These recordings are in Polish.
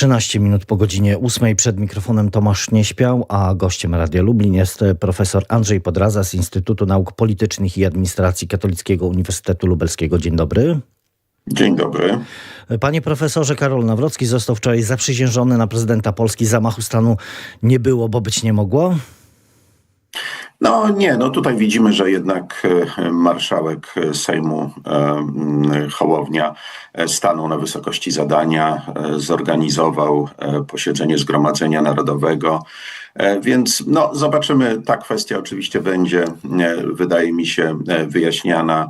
13 minut po godzinie 8 przed mikrofonem Tomasz Nieśpiał, a gościem Radia Lublin jest profesor Andrzej Podraza z Instytutu Nauk Politycznych i Administracji Katolickiego Uniwersytetu Lubelskiego. Dzień dobry. Dzień dobry. Panie profesorze, Karol Nawrocki został wczoraj zaprzysiężony na prezydenta Polski. Zamachu stanu nie było, bo być nie mogło. No nie, no tutaj widzimy, że jednak e, marszałek Sejmu e, Hołownia e, stanął na wysokości zadania, zorganizował posiedzenie Zgromadzenia Narodowego. Więc no, zobaczymy. Ta kwestia oczywiście będzie, wydaje mi się, wyjaśniana.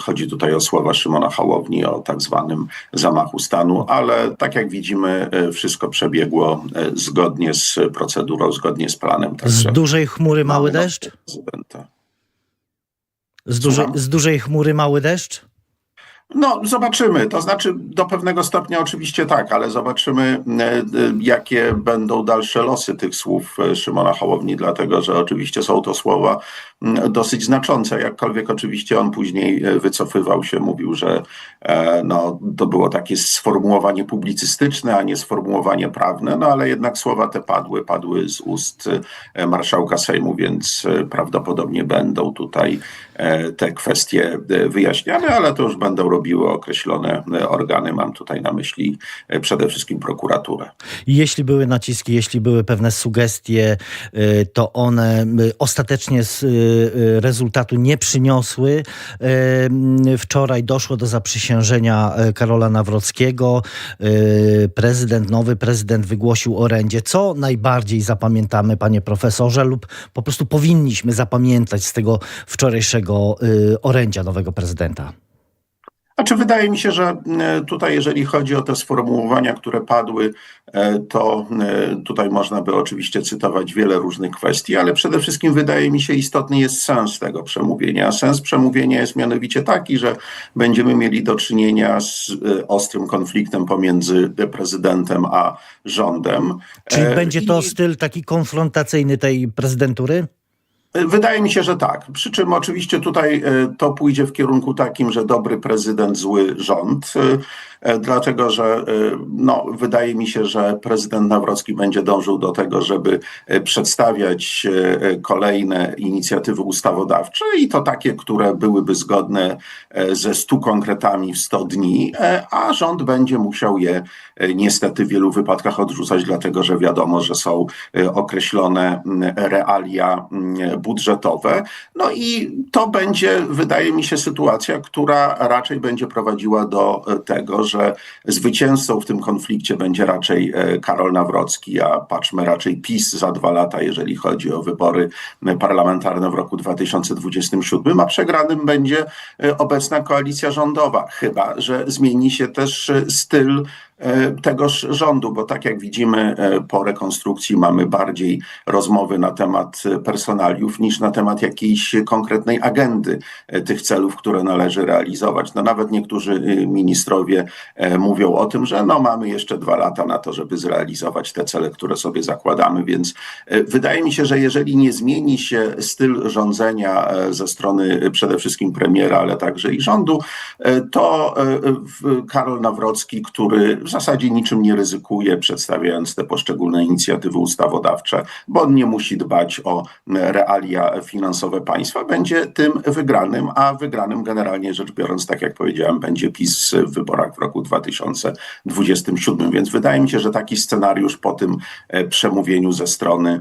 Chodzi tutaj o słowa Szymona Hołowni o tak zwanym zamachu stanu, ale tak jak widzimy, wszystko przebiegło zgodnie z procedurą, zgodnie z planem. Z dużej chmury mały deszcz? Prezydenta. Z dużej, z dużej chmury mały deszcz? No, zobaczymy. To znaczy, do pewnego stopnia oczywiście tak, ale zobaczymy, e, e, jakie będą dalsze losy tych słów e, Szymona Hołowni, dlatego że oczywiście są to słowa dosyć znaczące. Jakkolwiek oczywiście on później wycofywał się, mówił, że no, to było takie sformułowanie publicystyczne, a nie sformułowanie prawne, no ale jednak słowa te padły, padły z ust marszałka Sejmu, więc prawdopodobnie będą tutaj te kwestie wyjaśniane, ale to już będą robiły określone e, organy. Mam tutaj na myśli e, przede wszystkim prokuraturę. Jeśli były naciski, jeśli były pewne sugestie, e, to one ostatecznie z rezultatu nie przyniosły. Wczoraj doszło do zaprzysiężenia Karola Nawrockiego. Prezydent, nowy prezydent wygłosił orędzie. Co najbardziej zapamiętamy, panie profesorze, lub po prostu powinniśmy zapamiętać z tego wczorajszego orędzia nowego prezydenta? Znaczy, wydaje mi się, że e, tutaj, jeżeli chodzi o te sformułowania, które padły, e, to e, tutaj można by oczywiście cytować wiele różnych kwestii, ale przede wszystkim wydaje mi się istotny jest sens tego przemówienia. Sens przemówienia jest mianowicie taki, że będziemy mieli do czynienia z ostrym konfliktem pomiędzy prezydentem a rządem. Czyli będzie to styl taki konfrontacyjny tej prezydentury? Wydaje mi się, że tak. Przy czym oczywiście tutaj e, to pójdzie w kierunku takim, że dobry prezydent, zły rząd. E, dlatego że e, no, wydaje mi się, że prezydent Nawrocki będzie dążył do tego, żeby e, przedstawiać kolejne inicjatywy ustawodawcze i to takie, które byłyby zgodne ze stu konkretami w 100 dni, a rząd będzie musiał je niestety w wielu wypadkach odrzucać, dlatego że wiadomo, że są określone realia budżetowe. No i to będzie, wydaje mi się, sytuacja, która raczej będzie prowadziła do tego, że zwycięzcą w tym konflikcie będzie raczej e, Karol Nawrocki, a patrzmy raczej PiS za dwa lata, jeżeli chodzi o wybory parlamentarne w roku 2027, a przegranym będzie e, obecna koalicja rządowa, chyba że zmieni się też e, styl E, tegoż rządu, bo tak jak widzimy e, po rekonstrukcji mamy bardziej rozmowy na temat personaliów niż na temat jakiejś konkretnej agendy e, tych celów, które należy realizować. No nawet niektórzy ministrowie mówią o tym, że no mamy jeszcze dwa lata na to, żeby zrealizować te cele, które sobie zakładamy, więc wydaje mi się, że jeżeli nie zmieni się styl rządzenia ze strony przede wszystkim premiera, ale także i rządu, to Karol Nawrocki, który w zasadzie niczym nie ryzykuje, przedstawiając te poszczególne inicjatywy ustawodawcze, bo on nie musi dbać o realia finansowe państwa, będzie tym wygranym, a wygranym generalnie rzecz biorąc, tak jak powiedziałem, będzie PiS w wyborach w roku 2027. Więc wydaje mi się, że taki scenariusz po tym e, przemówieniu ze strony,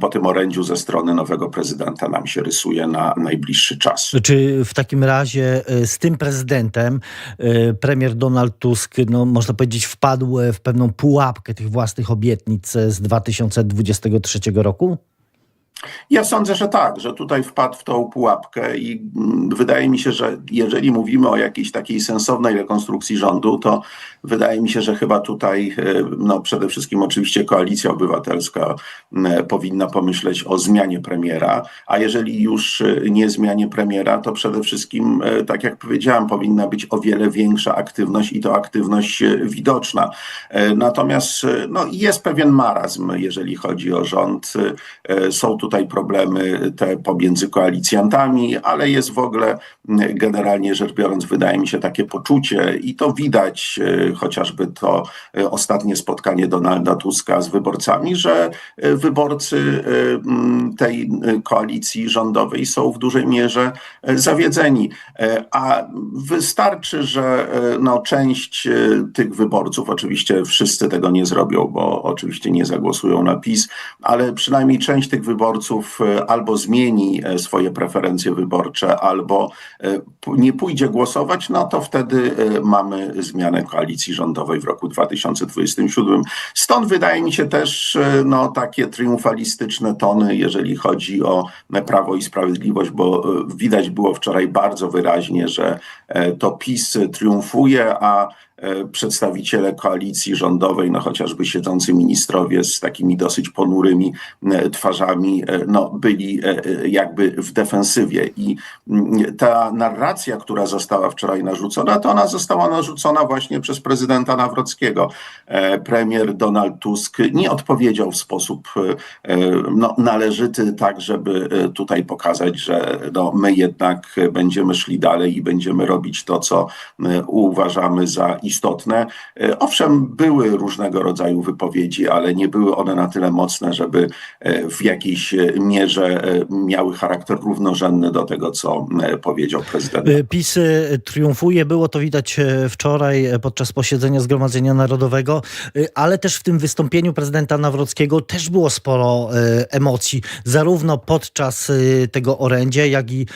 po tym orędziu ze strony nowego prezydenta nam się rysuje na najbliższy czas. Czy w takim razie e, z tym prezydentem e, premier Donald Tusk, no można powiedzieć, wpadł w pewną pułapkę tych własnych obietnic z 2023 roku? Ja sądzę, że tak, że tutaj wpadł w tą pułapkę i mm, wydaje mi się, że jeżeli mówimy o jakiejś takiej sensownej rekonstrukcji rządu, to wydaje mi się, że chyba tutaj e, no, przede wszystkim oczywiście koalicja obywatelska powinna pomyśleć o zmianie premiera, a jeżeli już e, nie zmianie premiera, to przede wszystkim, e, tak jak powiedziałam, powinna być o wiele większa aktywność i to aktywność widoczna. Natomiast no, jest pewien marazm, jeżeli chodzi o rząd. Są tutaj tutaj problemy te pomiędzy koalicjantami, ale jest w ogóle generalnie rzecz biorąc, wydaje mi się takie poczucie i to widać e, chociażby to e, ostatnie spotkanie Donalda Tuska z wyborcami, że e, wyborcy tej koalicji rządowej są w dużej mierze zawiedzeni. A wystarczy, że no, część tych wyborców, oczywiście wszyscy tego nie zrobią, bo oczywiście nie zagłosują na PiS, ale przynajmniej część tych wyborców e, albo zmieni e, swoje preferencje wyborcze, albo e, nie pójdzie głosować, no to wtedy mamy zmianę koalicji rządowej w roku 2027. Stąd wydaje mi się też no, takie triumfalistyczne tony, jeżeli chodzi o Prawo i Sprawiedliwość, bo widać było wczoraj bardzo wyraźnie, że to PiS triumfuje, a przedstawiciele koalicji rządowej, no chociażby siedzący ministrowie z takimi dosyć ponurymi e, twarzami, e, no byli e, e, jakby w defensywie i mm, ta narracja, która została wczoraj narzucona, to ona została narzucona właśnie przez prezydenta Nawrockiego. E, Premier Donald Tusk nie odpowiedział w sposób e, e, no, należyty, tak żeby e, tutaj pokazać, że no, my jednak będziemy szli dalej i będziemy robić to, co e, uważamy za istotne. E, Owszem, były różnego rodzaju wypowiedzi, ale nie były one na tyle mocne, żeby e, w jakiejś e, mierze miały charakter równorzędny do tego, co powiedział prezydent. PiS triumfuje, było to widać wczoraj podczas posiedzenia Zgromadzenia Narodowego, ale też w tym wystąpieniu prezydenta Nawrockiego też było sporo emocji, zarówno podczas tego orędzia, jak i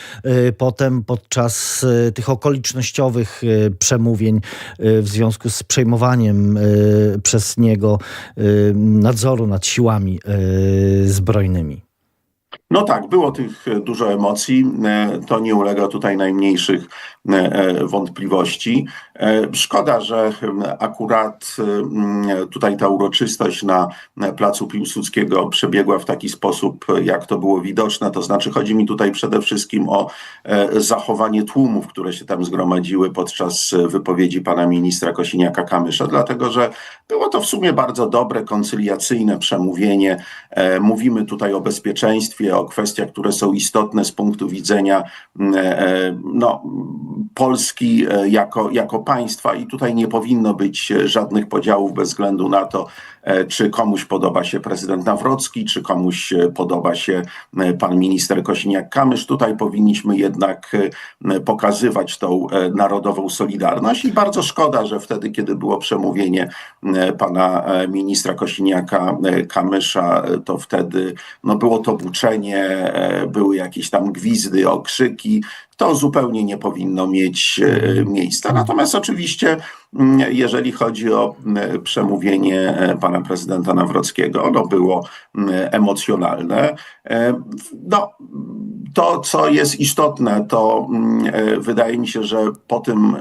potem podczas tych okolicznościowych przemówień w związku z przejmowaniem y, przez niego y, nadzoru nad siłami y, zbrojnymi. No tak, było tych e, dużo emocji. e, To nie ulega tutaj najmniejszych e, e, wątpliwości. E, Szkoda, że em, akurat em, tutaj ta uroczystość na placu Piłsudskiego przebiegła w taki sposób, jak to było widoczne. To znaczy, chodzi mi tutaj przede wszystkim o e, zachowanie tłumów, które się tam zgromadziły podczas e, wypowiedzi pana ministra Kosiniaka-Kamysza, dlatego że było to w sumie bardzo dobre, koncyliacyjne przemówienie. Mówimy tutaj o bezpieczeństwie, o kwestiach, które są istotne z punktu widzenia m, e, no, Polski jako, jako państwa i tutaj nie powinno być e, żadnych podziałów bez względu na to, e, czy komuś podoba się prezydent Nawrocki, czy komuś e, podoba się pan minister Kosiniak-Kamysz. Tutaj powinniśmy jednak pokazywać tą narodową solidarność i bardzo szkoda, że wtedy, kiedy było przemówienie pana ministra Kosiniaka-Kamysza, to wtedy no, było to buczenie, były jakieś tam gwizdy, okrzyki. To zupełnie nie powinno mieć e, miejsca. Natomiast oczywiście, jeżeli chodzi o przemówienie e, pana prezydenta Nawrockiego, ono było emocjonalne. E, No, to, co jest istotne, to e, wydaje mi się, że po tym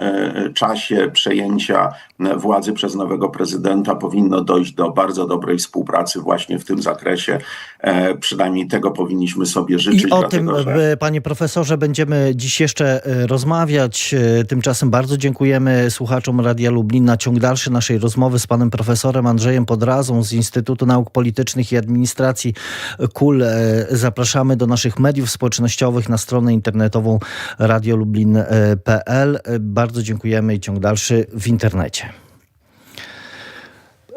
czasie przejęcia władzy przez nowego prezydenta powinno dojść do bardzo dobrej współpracy właśnie w tym zakresie. Przynajmniej tego powinniśmy sobie życzyć. I o dlatego, tym, że... panie profesorze, będziemy dziś jeszcze rozmawiać. Tymczasem bardzo dziękujemy słuchaczom Radia Lublin na ciąg dalszy naszej rozmowy z panem profesorem Andrzejem Podrazą z Instytutu Nauk Politycznych i Administracji KUL. E, Zapraszamy do naszych mediów społecznościowych na stronę internetową radiolublin.pl. E, Bardzo dziękujemy i ciąg dalszy w internecie.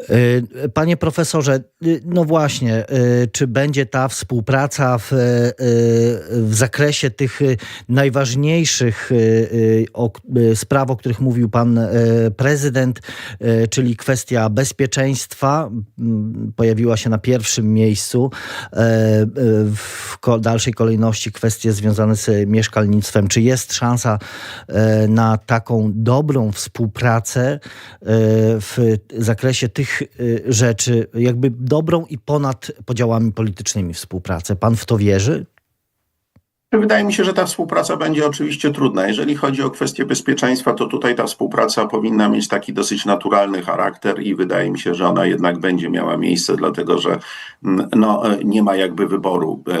Y, Panie profesorze, y, no właśnie, y, czy będzie ta współpraca w, w zakresie tych najważniejszych spraw, o których mówił pan prezydent, czyli kwestia bezpieczeństwa, mm, pojawiła się na pierwszym miejscu, w dalszej kolejności kwestie związane z mieszkalnictwem. Czy jest szansa na taką dobrą współpracę w zakresie tych y, rzeczy, jakby dobrą i ponad podziałami politycznymi współpracę. Pan w to wierzy? Wydaje mi się, że ta współpraca będzie oczywiście trudna. Jeżeli chodzi o kwestie bezpieczeństwa, to tutaj ta współpraca powinna mieć taki dosyć naturalny charakter i wydaje mi się, że ona jednak będzie miała miejsce, dlatego że mm, no, nie ma jakby wyboru. E,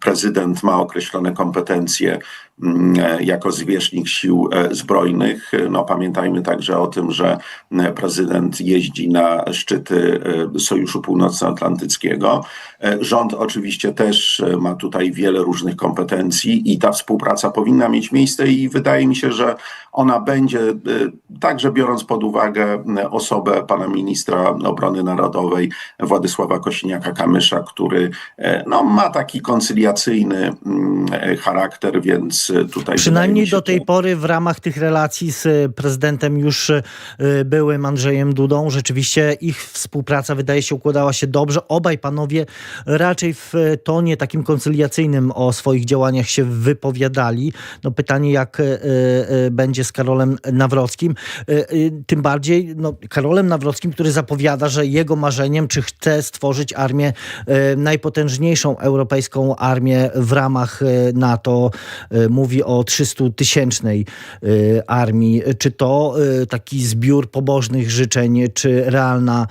Prezydent ma określone kompetencje mm, jako zwierzchnik sił e, zbrojnych. No, pamiętajmy także o tym, że e, prezydent jeździ na szczyty e, Sojuszu Północnoatlantyckiego. Rząd oczywiście też ma tutaj wiele różnych kompetencji i ta współpraca powinna mieć miejsce i wydaje mi się, że ona będzie, e, także biorąc pod uwagę e, osobę pana ministra obrony narodowej Władysława Kosiniaka-Kamysza, który e, no, ma taki koncyliacyjny mm, charakter, więc tutaj... Przynajmniej się, do tej pory w ramach tych relacji z prezydentem już byłym Andrzejem Dudą, rzeczywiście ich współpraca wydaje się układała się dobrze. Obaj panowie raczej w tonie takim koncyliacyjnym o swoich działaniach się wypowiadali. No pytanie, jak e, e, będzie z Karolem Nawrockim. E, Tym bardziej no, Karolem Nawrockim, który zapowiada, że jego marzeniem, czy chce stworzyć armię, najpotężniejszą europejską armię w ramach NATO. Mówi o 300-tysięcznej e, armii. Czy to taki zbiór pobożnych życzeń, czy realna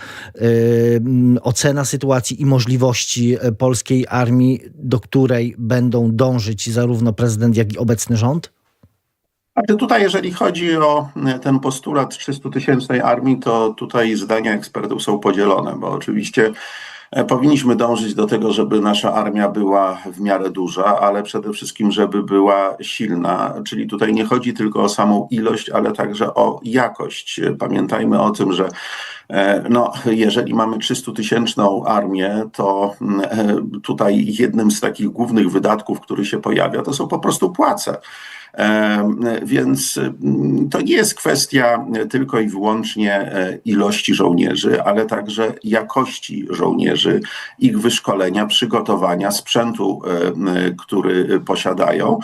ocena sytuacji i możliwości polskiej armii, do której będą dążyć zarówno prezydent, jak i obecny rząd? Ale tutaj, jeżeli chodzi o e, ten postulat 300-tysięcznej armii, to tutaj zdania ekspertów są podzielone, bo oczywiście e, powinniśmy dążyć do tego, żeby nasza armia była w miarę duża, ale przede wszystkim, żeby była silna. Czyli tutaj nie chodzi tylko o samą ilość, ale także o jakość. Pamiętajmy o tym, że no, jeżeli mamy 300-tysięczną armię, to mm, e, tutaj jednym z takich głównych wydatków, który się pojawia, to są po prostu płace. E, Więc mm, to nie jest kwestia tylko i wyłącznie e, ilości żołnierzy, ale także jakości żołnierzy, ich wyszkolenia, przygotowania, sprzętu, e, który posiadają.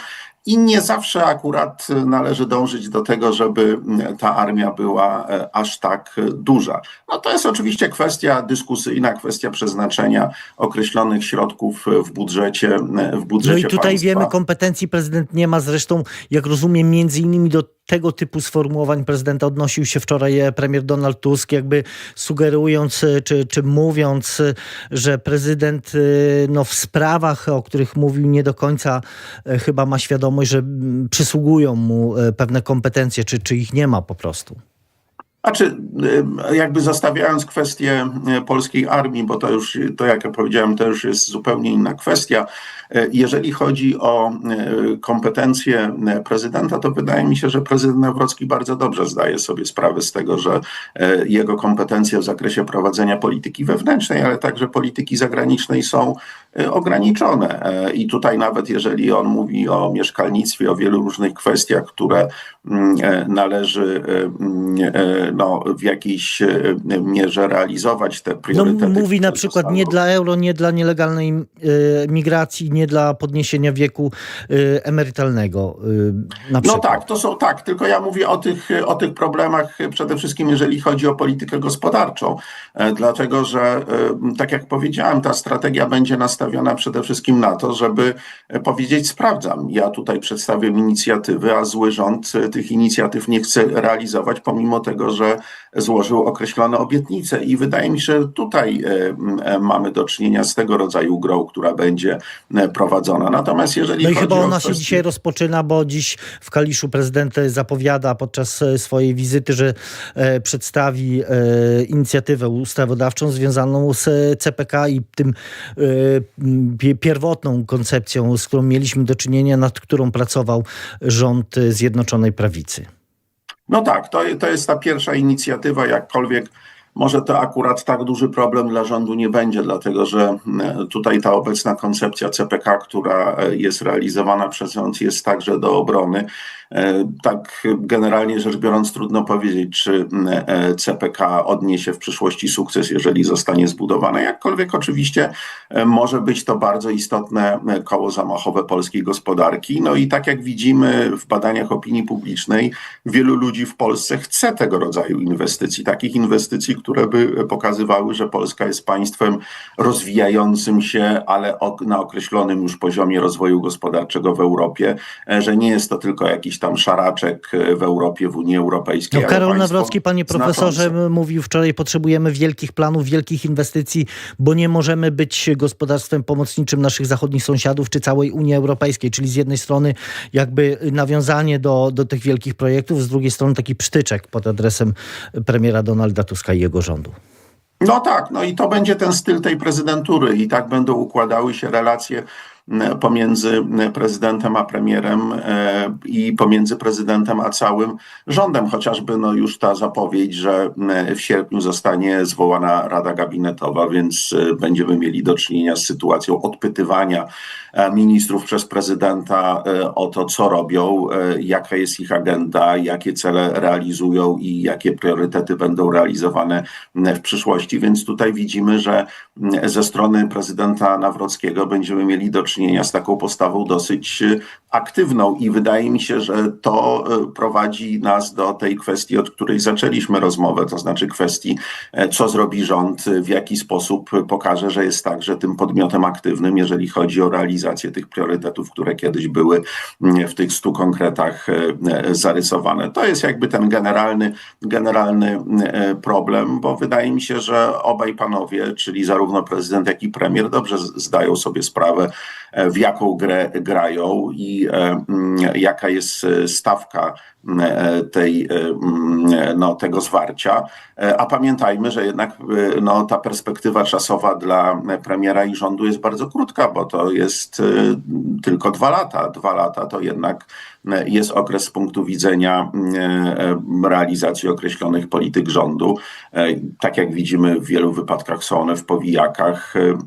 I nie zawsze akurat należy dążyć do tego, żeby ta armia była e, aż tak duża. No to jest oczywiście kwestia dyskusyjna, kwestia przeznaczenia określonych środków w budżecie, w budżecie No i tutaj państwa. wiemy, kompetencji prezydent nie ma. Zresztą, jak rozumiem, między innymi do tego typu sformułowań prezydenta odnosił się wczoraj e, premier Donald Tusk, jakby sugerując e, czy, czy mówiąc, e, że prezydent no, w sprawach, o których mówił, nie do końca chyba ma świadomość, że przysługują mu pewne kompetencje, czy, czy ich nie ma po prostu. Znaczy, y, jakby zostawiając kwestię y, polskiej armii, bo to już, to jak ja powiedziałem, to już jest zupełnie inna kwestia. Y, Jeżeli chodzi o kompetencje prezydenta, to wydaje mi się, że prezydent Nawrocki bardzo dobrze zdaje sobie sprawę z tego, że jego kompetencje w zakresie prowadzenia polityki wewnętrznej, ale także polityki zagranicznej są ograniczone. Y, I tutaj nawet jeżeli on mówi o mieszkalnictwie, o wielu różnych kwestiach, które mm, e, należy mm, e, no, w jakiejś e, mierze realizować te No, priorytety. mówi na przykład nie zostały- dla euro, nie dla nielegalnej e, migracji, nie dla podniesienia wieku e, emerytalnego. e, No tak, to są tak, tylko ja mówię o tych, o tych problemach e, przede wszystkim, jeżeli chodzi o politykę gospodarczą, e, dlatego że, e, tak jak powiedziałem, ta strategia będzie nastawiona przede wszystkim na to, żeby e, powiedzieć, sprawdzam, ja tutaj przedstawiam inicjatywy, a zły rząd e, tych inicjatyw nie chce realizować, pomimo tego, że złożył określone obietnice i wydaje mi się, że tutaj e, mamy do czynienia z tego rodzaju grą, która będzie prowadzona. Natomiast jeżeli No i chyba ona się dzisiaj rozpoczyna, bo dziś w Kaliszu prezydent zapowiada podczas swojej wizyty, że przedstawi inicjatywę ustawodawczą związaną z CPK i tym pierwotną koncepcją, z którą mieliśmy do czynienia, nad którą pracował rząd e, Zjednoczonej Prawicy. No tak, to, to jest ta pierwsza inicjatywa, jakkolwiek może to akurat tak duży problem dla rządu nie będzie, dlatego że mm, tutaj ta obecna koncepcja CPK, która e, jest realizowana przez rząd, jest także do obrony. E, Tak generalnie rzecz biorąc, trudno powiedzieć, czy e, CPK odniesie w przyszłości sukces, jeżeli zostanie zbudowane. Jakkolwiek oczywiście e, może być to bardzo istotne e, koło zamachowe polskiej gospodarki. No i tak jak widzimy w badaniach opinii publicznej, wielu ludzi w Polsce chce tego rodzaju inwestycji, takich inwestycji, które by pokazywały, że Polska jest państwem rozwijającym się, ale na określonym już poziomie rozwoju gospodarczego w Europie, e, że nie jest to tylko jakiś tam szaraczek e, w Europie, w Unii Europejskiej. No, Karol Nawrocki, panie profesorze, znaczące. mówił wczoraj, potrzebujemy wielkich planów, wielkich inwestycji, bo nie możemy być gospodarstwem pomocniczym naszych zachodnich sąsiadów czy całej Unii Europejskiej. Czyli z jednej strony jakby nawiązanie do, do tych wielkich projektów, z drugiej strony taki psztyczek pod adresem premiera Donalda Tuska i jego rządu. No tak, no i to będzie ten styl tej prezydentury i tak będą układały się relacje pomiędzy prezydentem a premierem e, i pomiędzy prezydentem a całym rządem, chociażby no już ta zapowiedź, że w sierpniu zostanie zwołana Rada Gabinetowa, więc e, będziemy mieli do czynienia z sytuacją odpytywania e, ministrów przez prezydenta o to, co robią, jaka jest ich agenda, jakie cele realizują i jakie priorytety będą realizowane w przyszłości. Więc tutaj widzimy, że ze strony prezydenta Nawrockiego będziemy mieli do czynienia z taką postawą dosyć e, aktywną i wydaje mi się, że to e, prowadzi nas do tej kwestii, od której zaczęliśmy rozmowę, to znaczy kwestii, e, co zrobi rząd, e, w jaki sposób pokaże, że jest także tym podmiotem aktywnym, jeżeli chodzi o realizację tych priorytetów, które kiedyś były w tych stu konkretach zarysowane. To jest jakby ten generalny, generalny problem, bo wydaje mi się, że obaj panowie, czyli zarówno prezydent, jak i premier, dobrze zdają sobie sprawę, w jaką grę grają i e, mm, jaka jest e, stawka e, tej, mm, no, tego zwarcia. A pamiętajmy, że jednak no, ta perspektywa czasowa dla premiera i rządu jest bardzo krótka, bo to jest tylko dwa lata. Dwa lata to jednak jest okres z punktu widzenia e, e, realizacji określonych polityk rządu. E, Tak jak widzimy, w wielu wypadkach są one w powijakach e,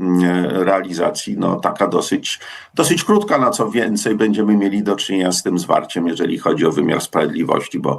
realizacji, no taka dosyć, dosyć krótka, na co więcej będziemy mieli do czynienia z tym zwarciem, jeżeli chodzi o wymiar sprawiedliwości, bo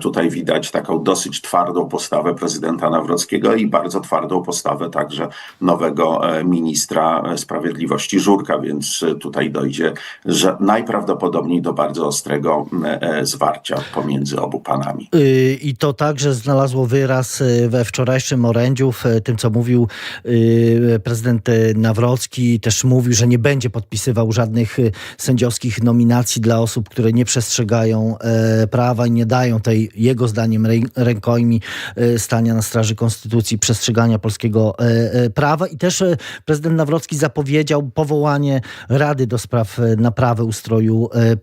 tutaj widać taką dosyć twardą postawę prezydenta Nawrockiego i bardzo twardą postawę także nowego ministra sprawiedliwości Żurka, więc tutaj dojdzie że najprawdopodobniej do bardzo ostrego e, zwarcia pomiędzy obu panami. Yy, I to także znalazło wyraz yy, we wczorajszym orędziu, w tym co mówił yy, prezydent Nawrocki. Też mówił, że nie będzie podpisywał żadnych sędziowskich nominacji dla osób, które nie przestrzegają e, prawa i nie dają tej, jego zdaniem, rę- rękojmi e, stania na straży konstytucji, przestrzegania polskiego e, e, prawa. I też e, prezydent Nawrocki zapowiedział powołanie Rady do spraw e, naprawy ustroju e,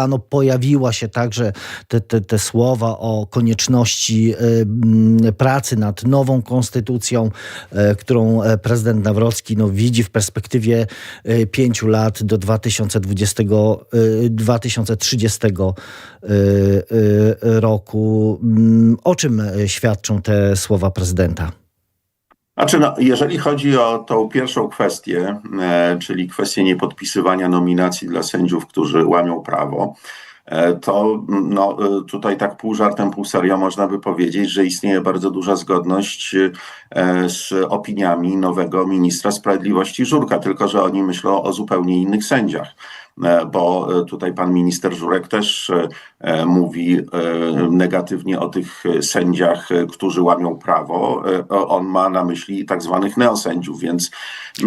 państwa. No, pojawiła się także te, te, te słowa o konieczności e, m, pracy nad nową konstytucją, e, którą e, prezydent Nawrocki no, widzi w perspektywie e, pięciu lat do 2020, e, 2030 e, e, roku. Mm, O czym świadczą te słowa prezydenta? Znaczy, no, jeżeli chodzi o tą pierwszą kwestię, e, czyli kwestię niepodpisywania nominacji dla sędziów, którzy łamią prawo, e, to mm, no, e, tutaj tak pół żartem, pół serio można by powiedzieć, że istnieje bardzo duża zgodność z opiniami nowego ministra sprawiedliwości Żurka, tylko że oni myślą o zupełnie innych sędziach. E, Bo e, tutaj pan minister Żurek też e, mówi negatywnie o tych sędziach, którzy łamią prawo. On ma na myśli tak zwanych neosędziów, więc.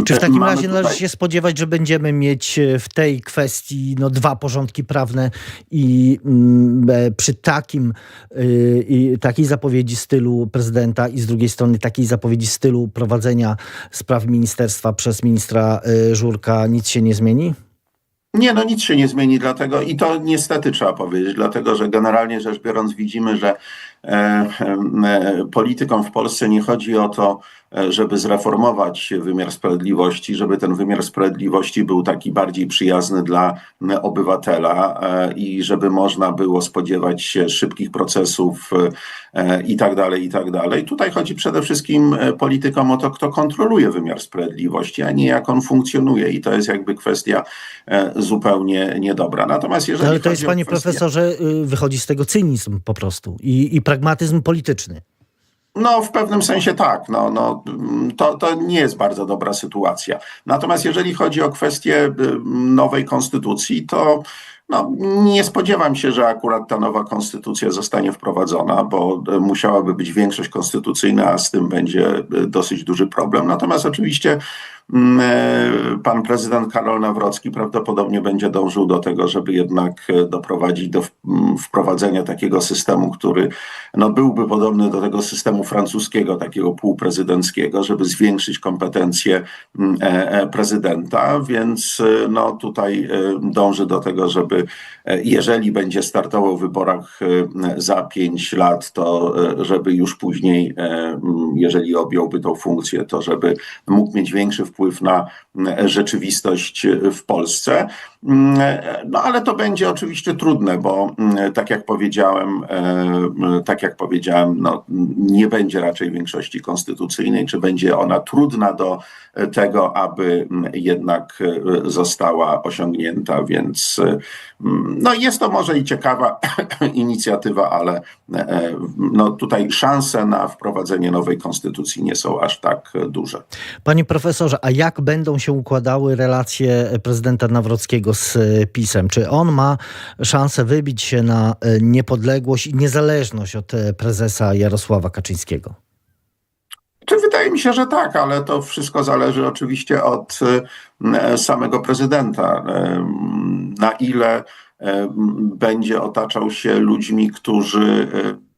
Czy w takim razie należy tutaj- się spodziewać, że będziemy mieć w tej kwestii no, dwa porządki prawne i mm, przy takim, y, i takiej zapowiedzi stylu prezydenta i z drugiej strony takiej zapowiedzi stylu prowadzenia spraw ministerstwa przez ministra y, Żurka nic się nie zmieni? Nie, no nic się nie zmieni, dlatego i to niestety trzeba powiedzieć, dlatego że generalnie rzecz biorąc widzimy, że e, e, politykom w Polsce nie chodzi o to, żeby zreformować wymiar sprawiedliwości, żeby ten wymiar sprawiedliwości był taki bardziej przyjazny dla obywatela e, i żeby można było spodziewać się szybkich procesów e, i tak dalej, i tak dalej. Tutaj chodzi przede wszystkim e, politykom o to, kto kontroluje wymiar sprawiedliwości, a nie jak on funkcjonuje i to jest jakby kwestia e, zupełnie niedobra. Natomiast jeżeli Ale to jest, panie kwestię- profesorze, y, wychodzi z tego cynizm po prostu i, i pragmatyzm polityczny. No, w pewnym sensie tak. No, no, to, to nie jest bardzo dobra sytuacja. Natomiast jeżeli chodzi o kwestię y, nowej konstytucji, to No, nie spodziewam się, że akurat ta nowa konstytucja zostanie wprowadzona, bo e, musiałaby być większość konstytucyjna, a z tym będzie e, dosyć duży problem. Natomiast oczywiście pan prezydent Karol Nawrocki prawdopodobnie będzie dążył do tego, żeby jednak e, doprowadzić do w- m, wprowadzenia takiego systemu, który no, byłby podobny do tego systemu francuskiego, takiego półprezydenckiego, żeby zwiększyć kompetencje mm, e, e, prezydenta, więc e, no, tutaj e, dąży do tego, żeby e, jeżeli będzie startował w wyborach e, za pięć lat, to e, żeby już później, e, jeżeli objąłby tą funkcję, to żeby mógł mieć większy wpływ na m, rzeczywistość w Polsce. Mm, e, No ale to będzie oczywiście trudne, bo mm, tak jak powiedziałem, e, tak jak powiedziałem, no, nie będzie raczej większości konstytucyjnej, czy będzie ona trudna do e, tego, aby jednak została osiągnięta, więc no, jest to może i ciekawa inicjatywa, ale no, tutaj szanse na wprowadzenie nowej konstytucji nie są aż tak duże. Panie profesorze, a jak będą się układały relacje prezydenta Nawrockiego z e, PiSem? Czy on ma szansę wybić się na e, niepodległość i niezależność od e, prezesa Jarosława Kaczyńskiego? Czy wydaje mi się, że tak, ale to wszystko zależy oczywiście od samego prezydenta. Na ile będzie otaczał się ludźmi, którzy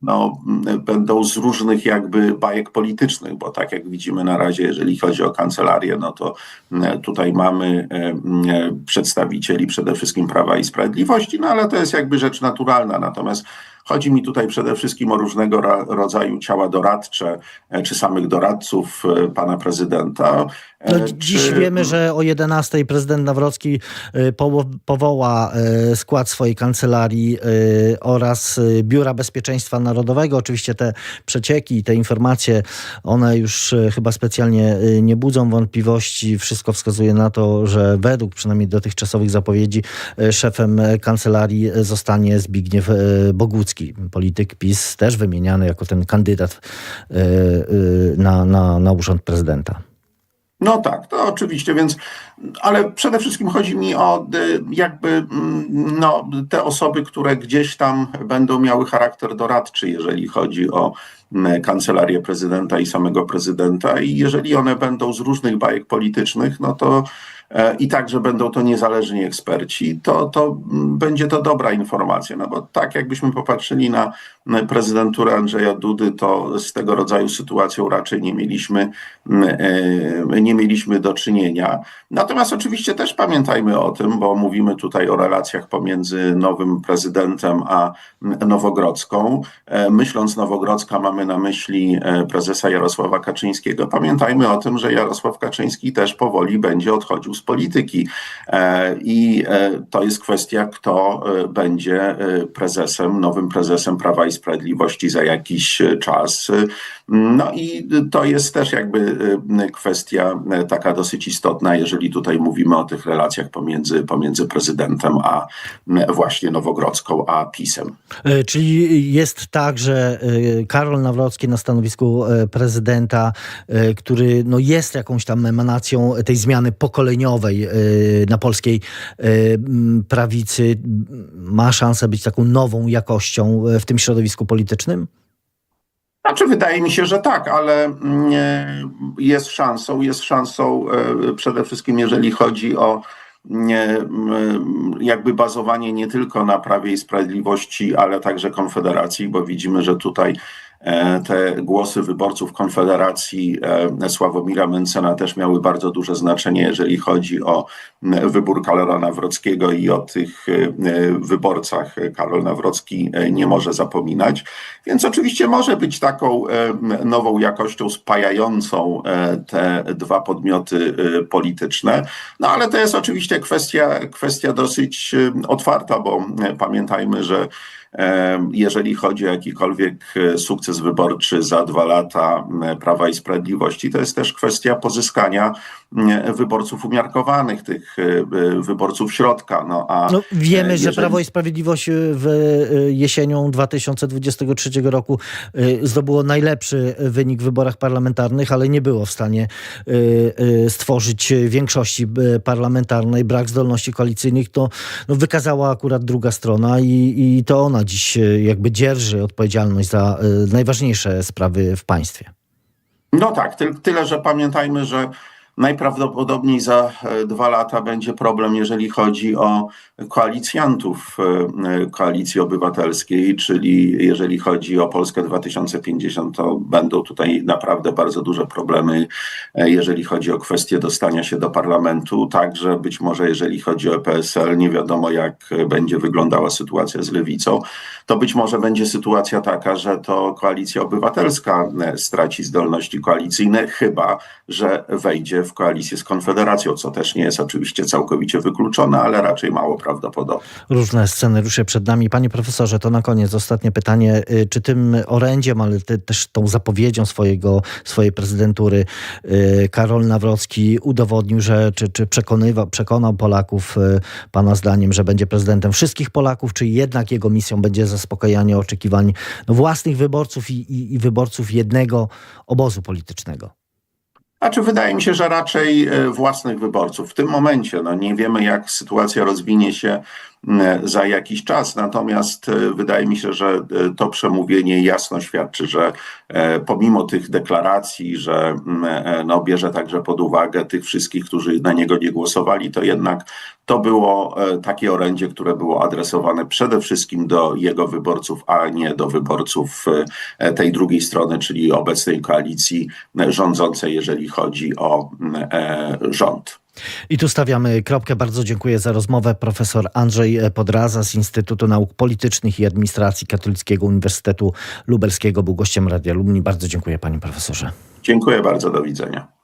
no, będą z różnych jakby bajek politycznych, bo tak jak widzimy na razie, jeżeli chodzi o kancelarię, no to tutaj mamy e, e, przedstawicieli przede wszystkim Prawa i Sprawiedliwości, no ale to jest jakby rzecz naturalna. Natomiast Chodzi mi tutaj przede wszystkim o różnego rodzaju ciała doradcze, e, czy samych doradców e, pana prezydenta. e, No, dziś czy- wiemy, że o 11 prezydent Nawrocki powo- powoła skład swojej kancelarii oraz Biura Bezpieczeństwa Narodowego. Oczywiście te przecieki, te informacje, one już chyba specjalnie nie budzą wątpliwości. Wszystko wskazuje na to, że według przynajmniej dotychczasowych zapowiedzi szefem kancelarii zostanie Zbigniew e, Polityk PiS, też wymieniany jako ten kandydat e, e, na, na, na urząd prezydenta. No tak, to oczywiście, więc, ale przede wszystkim chodzi mi o y, jakby mm, no, te osoby, które gdzieś tam będą miały charakter doradczy, jeżeli chodzi o mm, kancelarię prezydenta i samego prezydenta i jeżeli one będą z różnych bajek politycznych, no to e, i także będą to niezależni eksperci, to, to mm, będzie to dobra informacja, no bo tak jakbyśmy popatrzyli na prezydenturę Andrzeja Dudy, to z tego rodzaju sytuacją raczej nie mieliśmy, mm, e, nie mieliśmy do czynienia. Natomiast oczywiście też pamiętajmy o tym, bo mówimy tutaj o relacjach pomiędzy nowym prezydentem a mm, Nowogrodzką. E, Myśląc Nowogrodzka mamy na myśli prezesa Jarosława Kaczyńskiego. Pamiętajmy o tym, że Jarosław Kaczyński też powoli będzie odchodził z polityki E, i e, to jest kwestia, kto e, będzie prezesem, nowym prezesem Prawa i Sprawiedliwości za jakiś czas. No i to jest też jakby e, kwestia e, taka dosyć istotna, jeżeli tutaj mówimy o tych relacjach pomiędzy, pomiędzy prezydentem a m, właśnie Nowogrodzką, a PiSem. E, Czyli jest tak, że Karol Nawrocki na stanowisku e, prezydenta, e, który no jest jakąś tam emanacją tej zmiany pokoleniowej na polskiej prawicy, ma szansę być taką nową jakością w tym środowisku politycznym? Znaczy, wydaje mi się, że tak, ale mm, e, jest szansą, jest szansą e, przede wszystkim, jeżeli chodzi o nie, m, jakby bazowanie nie tylko na Prawie i Sprawiedliwości, ale także Konfederacji, bo widzimy, że tutaj e, te głosy wyborców Konfederacji e, Sławomira Mencena też miały bardzo duże znaczenie, jeżeli chodzi o wybór Karola Nawrockiego i o tych e, wyborcach Karol Nawrocki e, nie może zapominać. Więc oczywiście może być taką e, nową jakością spajającą e, te dwa podmioty e, polityczne. No ale to jest oczywiście kwestia, kwestia dosyć e, otwarta, bo e, pamiętajmy, że e, jeżeli chodzi o jakikolwiek e, sukces wyborczy za dwa lata Prawa i Sprawiedliwości, to jest też kwestia pozyskania wyborców umiarkowanych, tych e, e, wyborców środka. No, a No, wiemy, e, że jeżeli- Prawo i Sprawiedliwość w jesienią 2023 roku zdobyło najlepszy wynik w wyborach parlamentarnych, ale nie było w stanie stworzyć większości parlamentarnej. Brak zdolności koalicyjnych to no, wykazała akurat druga strona i, i to ona dziś y, jakby dzierży odpowiedzialność za y, najważniejsze sprawy w państwie. No tak, ty, tyle, że pamiętajmy, że najprawdopodobniej za e, dwa lata będzie problem, jeżeli chodzi o koalicjantów e, e, Koalicji Obywatelskiej, czyli jeżeli chodzi o Polskę 2050, to będą tutaj naprawdę bardzo duże problemy, jeżeli chodzi o kwestię dostania się do parlamentu. Także być może jeżeli chodzi o PSL, nie wiadomo jak będzie wyglądała sytuacja z lewicą. To być może będzie sytuacja taka, że to Koalicja Obywatelska straci zdolności koalicyjne, chyba że wejdzie w koalicję z Konfederacją, co też nie jest oczywiście całkowicie wykluczone, ale raczej mało prawdopodobne. Różne scenariusze przed nami. Panie profesorze, to na koniec ostatnie pytanie. Y, Czy tym orędziem, ale te, też tą zapowiedzią swojego, swojej prezydentury y, Karol Nawrocki udowodnił, że czy, czy przekonywał, przekonał Polaków y, pana zdaniem, że będzie prezydentem wszystkich Polaków, czy jednak jego misją będzie zaspokajanie oczekiwań no, własnych wyborców i, i, i wyborców jednego obozu politycznego? Znaczy, wydaje mi się, że raczej e, własnych wyborców. W tym momencie no, nie wiemy, jak sytuacja rozwinie się za jakiś czas, natomiast e, wydaje mi się, że e, to przemówienie jasno świadczy, że e, pomimo tych deklaracji, że no, bierze także pod uwagę tych wszystkich, którzy na niego nie głosowali, to jednak to było takie orędzie, które było adresowane przede wszystkim do jego wyborców, a nie do wyborców tej drugiej strony, czyli obecnej koalicji rządzącej, jeżeli chodzi o rząd. I tu stawiamy kropkę. Bardzo dziękuję za rozmowę. Profesor Andrzej Podraza z Instytutu Nauk Politycznych i Administracji Katolickiego Uniwersytetu Lubelskiego był gościem Radia Lumni. Bardzo dziękuję panie profesorze. Dziękuję bardzo, do widzenia.